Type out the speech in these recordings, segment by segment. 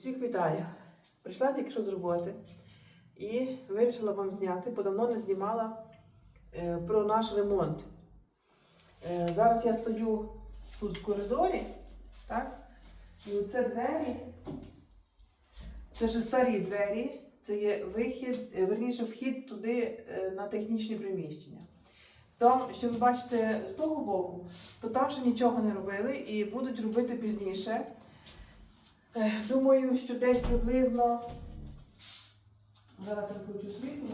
Всіх вітаю! Прийшла тільки що з роботи і вирішила вам зняти, бо давно не знімала е, про наш ремонт. Е, зараз я стою тут в коридорі, так? І це двері. Це ж старі двері, це є вихід, е, верніше вхід туди е, на технічні приміщення. Там, що ви бачите з того боку, то там ще нічого не робили і будуть робити пізніше. Ех, Думаю, що десь приблизно. Зараз я включу світло.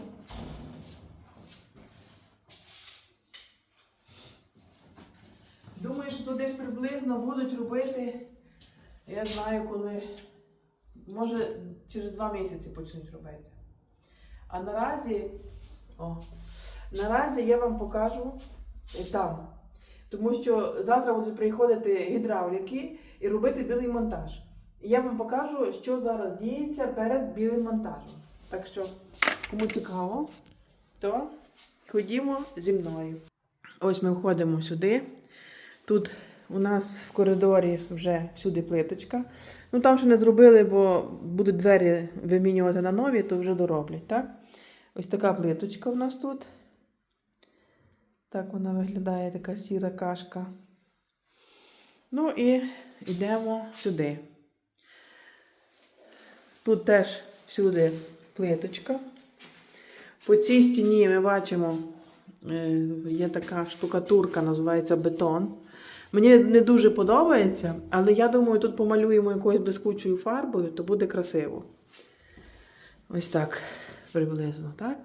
Думаю, що десь приблизно будуть робити. Я знаю, коли. Може, через два місяці почнуть робити. А наразі. О, наразі я вам покажу е, там. Тому що завтра будуть приходити гідравліки і робити білий монтаж. Я вам покажу, що зараз діється перед білим монтажем. Так що, кому цікаво, то ходімо зі мною. Ось ми входимо сюди. Тут у нас в коридорі вже всюди плиточка. Ну там ще не зробили, бо будуть двері вимінювати на нові, то вже дороблять, так? Ось така плиточка у нас тут. Так вона виглядає, така сіра кашка. Ну і йдемо сюди. Тут теж всюди плиточка. По цій стіні ми бачимо, е, є така штукатурка, називається бетон. Мені не дуже подобається, але я думаю, тут помалюємо якоюсь блискучою фарбою, то буде красиво. Ось так приблизно, так?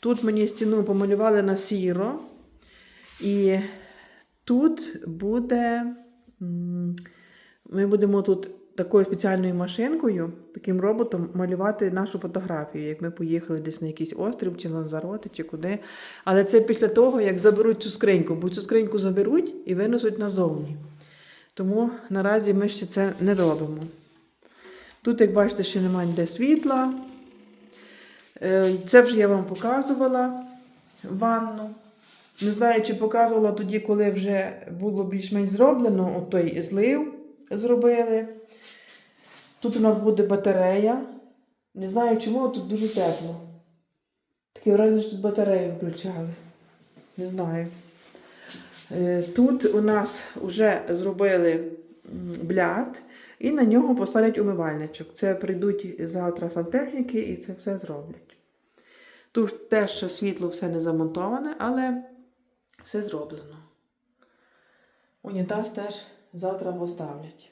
Тут мені стіну помалювали на сіро. І тут буде. Ми будемо тут такою спеціальною машинкою, таким роботом малювати нашу фотографію, як ми поїхали десь на якийсь острів, чи Ланзароти, чи куди. Але це після того, як заберуть цю скриньку, бо цю скриньку заберуть і винесуть назовні. Тому наразі ми ще це не робимо. Тут, як бачите, ще немає ніде світла. Е, Це вже я вам показувала ванну. Не знаю, чи показувала тоді, коли вже було більш-менш зроблено, от той злив зробили. Тут у нас буде батарея. Не знаю чому, тут дуже тепло. Таке враження, що тут батарею включали. Не знаю. Е, Тут у нас вже зробили бляд, і на нього поставлять умивальничок. Це прийдуть завтра сантехніки і це все зроблять. Тут теж світло все не замонтоване, але все зроблено. Унітаз теж завтра поставлять.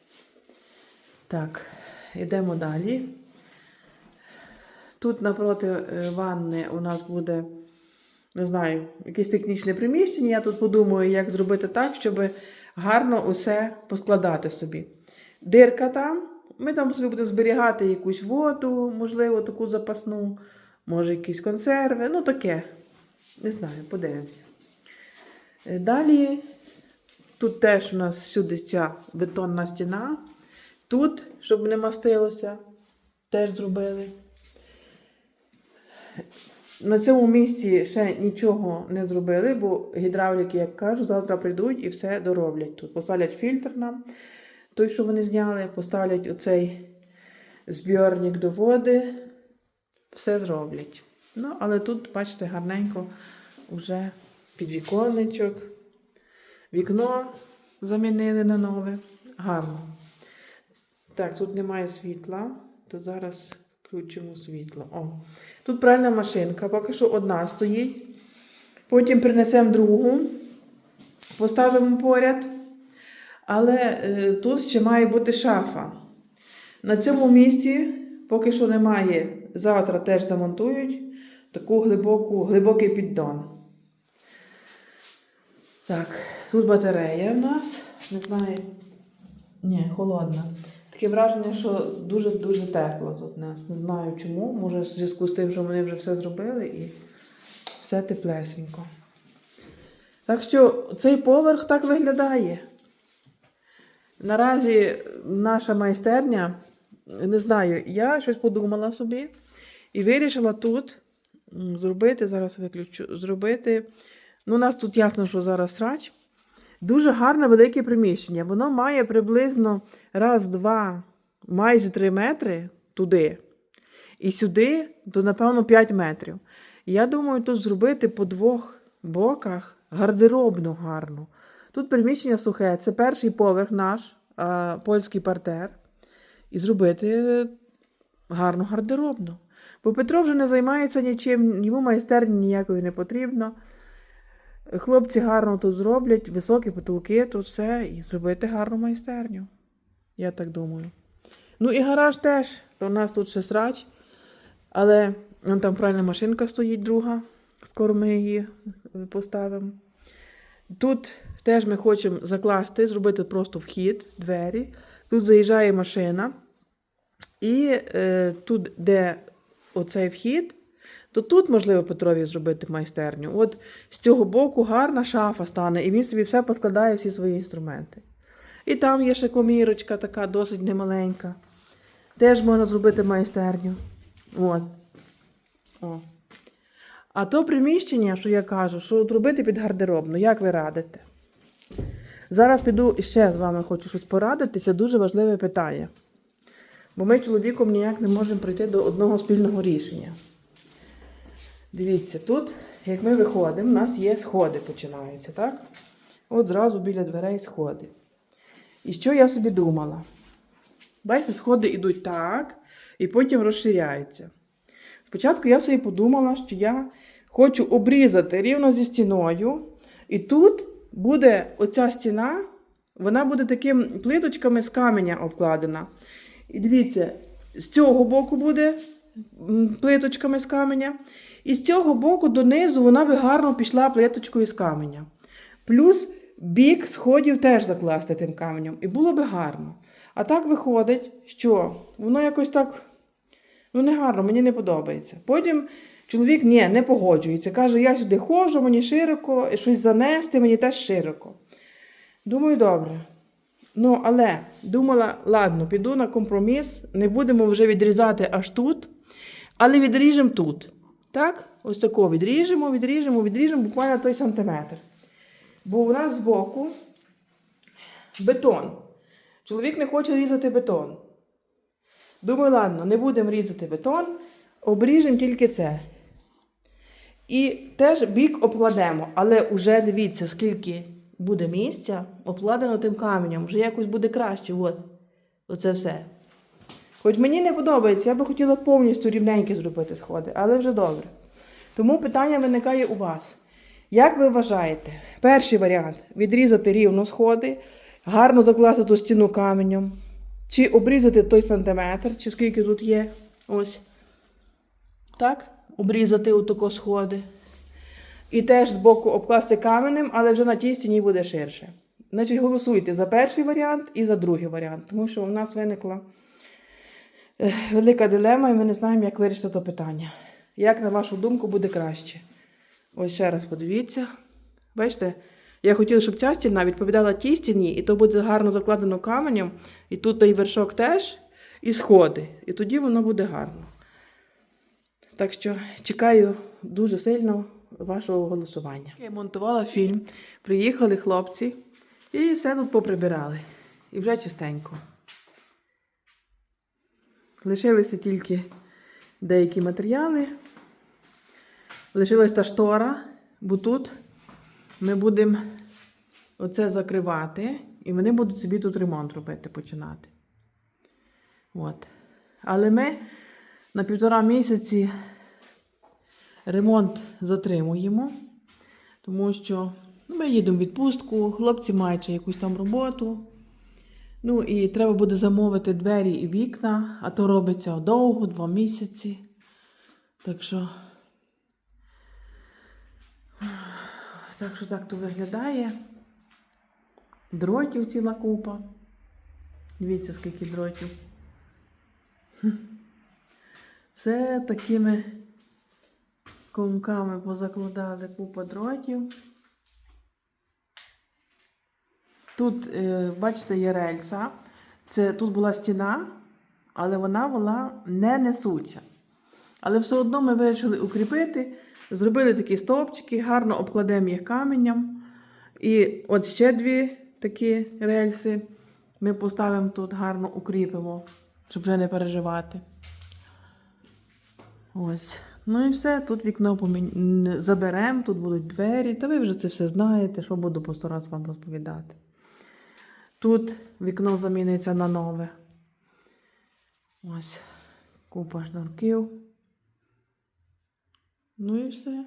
Так, йдемо далі. Тут напроти е, ванни у нас буде, не знаю, якесь технічне приміщення. Я тут подумаю, як зробити так, щоб гарно усе поскладати собі. Дирка там. Ми там собі будемо зберігати якусь воду, можливо, таку запасну, може, якісь консерви. Ну, таке. Не знаю, подивимося. Е, Далі тут теж у нас всюди ця бетонна стіна. Тут, щоб не мастилося, теж зробили. На цьому місці ще нічого не зробили, бо гідравліки, як кажу, завтра прийдуть і все дороблять тут. Поставлять фільтр нам, той, що вони зняли, поставлять оцей збірник до води, все зроблять. Ну, але тут, бачите, гарненько вже підвіконничок. Вікно замінили на нове. Гарно. Так, тут немає світла, то зараз включимо світло. О. Тут пральна машинка, поки що одна стоїть. Потім принесемо другу, поставимо поряд. Але е, тут ще має бути шафа. На цьому місці поки що немає. Завтра теж замонтують таку глибоку, глибокий піддон. Так, тут батарея в нас. Не знаю. Ні, холодна. Таке враження, що дуже-дуже тепло тут нас. Не знаю чому. Може, в зв'язку з тим, що вони вже все зробили і все теплесенько. Так що цей поверх так виглядає. Наразі наша майстерня, не знаю, я щось подумала собі і вирішила тут зробити, зараз виключу, зробити. Ну, у нас тут ясно, що зараз срач. Дуже гарне велике приміщення. Воно має приблизно раз, два, майже 3 метри туди. І сюди, то, напевно, 5 метрів. Я думаю, тут зробити по двох боках гардеробну гарну. Тут приміщення сухе, це перший поверх наш, а, польський партер. І зробити гарну гардеробну. Бо Петро вже не займається нічим, йому майстерні ніякої не потрібно. Хлопці гарно тут зроблять, високі потолки, тут все, і зробити гарну майстерню. Я так думаю. Ну і гараж теж. У нас тут ще срач, але вон там пральна машинка стоїть друга. Скоро ми її поставимо. Тут теж ми хочемо закласти, зробити просто вхід, двері. Тут заїжджає машина. І е, тут, де оцей вхід, то тут можливо Петрові зробити майстерню. От з цього боку гарна шафа стане, і він собі все поскладає, всі свої інструменти. І там є ще комірочка така, досить немаленька. Теж можна зробити майстерню. От. О. А то приміщення, що я кажу, що зробити під гардеробну, як ви радите? Зараз піду ще з вами хочу щось порадитися, дуже важливе питання. Бо ми чоловіком ніяк не можемо прийти до одного спільного рішення. Дивіться, тут, як ми виходимо, у нас є сходи починаються, так? От зразу біля дверей сходи. І що я собі думала? Бачите, сходи йдуть так, і потім розширяються. Спочатку я собі подумала, що я хочу обрізати рівно зі стіною, і тут буде оця стіна, вона буде такими плиточками з каменя обкладена. І дивіться, з цього боку буде плиточками з каменя, і з цього боку донизу вона би гарно пішла плиточкою з каменя. Плюс бік сходів теж закласти тим каменем, і було би гарно. А так виходить, що воно якось так ну не гарно, мені не подобається. Потім чоловік ні, не погоджується. Каже, я сюди ходжу, мені широко, щось занести, мені теж широко. Думаю, добре. Ну, але думала, ладно, піду на компроміс, не будемо вже відрізати аж тут, але відріжемо тут. Так? Ось тако відріжемо, відріжемо, відріжемо буквально той сантиметр. Бо у нас збоку бетон. Чоловік не хоче різати бетон. Думаю, ладно, не будемо різати бетон, обріжемо тільки це. І теж бік обкладемо, але вже дивіться, скільки буде місця обкладено тим каменем, вже якось буде краще. От. Оце все. Хоч мені не подобається, я би хотіла повністю рівненькі зробити сходи, але вже добре. Тому питання виникає у вас. Як ви вважаєте, перший варіант відрізати рівно сходи, гарно закласти ту стіну каменем, чи обрізати той сантиметр, чи скільки тут є. Ось. Так? Обрізати отако сходи. І теж збоку обкласти каменем, але вже на тій стіні буде ширше. Значить, голосуйте за перший варіант і за другий варіант, тому що у нас виникла велика дилема, і ми не знаємо, як вирішити це питання. Як, на вашу думку, буде краще? Ось ще раз подивіться. Бачите, я хотіла, щоб ця стіна відповідала тій стіні, і то буде гарно закладено каменем, і тут той вершок теж, і сходи. І тоді воно буде гарно. Так що чекаю дуже сильно вашого голосування. Я монтувала фільм, приїхали хлопці і все тут поприбирали. І вже чистенько. Лишилися тільки деякі матеріали. Лишилась та штора, бо тут ми будемо оце закривати, і вони будуть собі тут ремонт робити, починати. От. Але ми на півтора місяці ремонт затримуємо, тому що ну, ми їдемо в відпустку, хлопці мають ще якусь там роботу. Ну і треба буде замовити двері і вікна, а то робиться довго, два місяці. Так що. Так що так то виглядає. Дротів ціла купа. Дивіться, скільки дротів. Все такими комками позакладали купа дротів. Тут, е, бачите, є рельса. Це, тут була стіна, але вона була не несуча. Але все одно ми вирішили укріпити, зробили такі стовпчики, гарно обкладемо їх каменем. І от ще дві такі рельси ми поставимо тут, гарно укріпимо. щоб вже не переживати. Ось. Ну і все, тут вікно помін... заберемо, тут будуть двері. Та ви вже це все знаєте, що буду раз вам розповідати. Тут вікно заміниться на нове. Ось. Купа шнурків. Ну і все.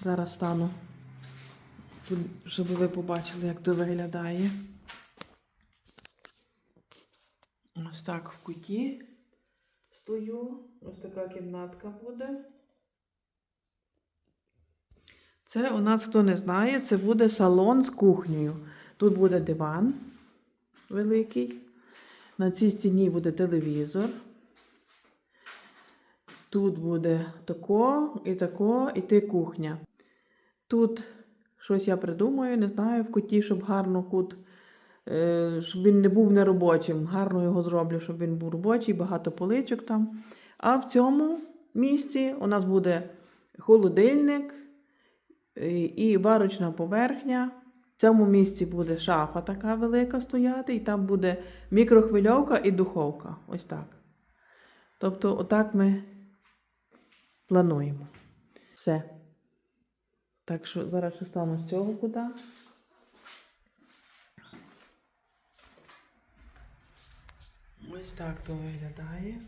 Зараз стану, щоб ви побачили, як то виглядає. Ось так в куті стою. Ось така кімнатка буде. Це у нас, хто не знає, це буде салон з кухнею. Тут буде диван великий. На цій стіні буде телевізор. Тут буде тако і тако, і ти кухня. Тут щось я придумаю, не знаю, в куті, щоб гарно кут, е, щоб він не був неробочим. Гарно його зроблю, щоб він був робочий, багато поличок там. А в цьому місці у нас буде холодильник і варочна поверхня. В цьому місці буде шафа така велика стояти, і там буде мікрохвильовка і духовка. Ось так. Тобто, отак ми плануємо. Все. Так що зараз ще стану з цього кута. Ось так то виглядає.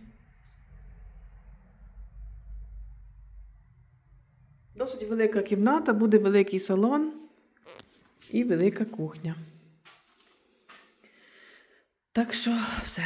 Досить велика кімната, буде великий салон і велика кухня. Так що все.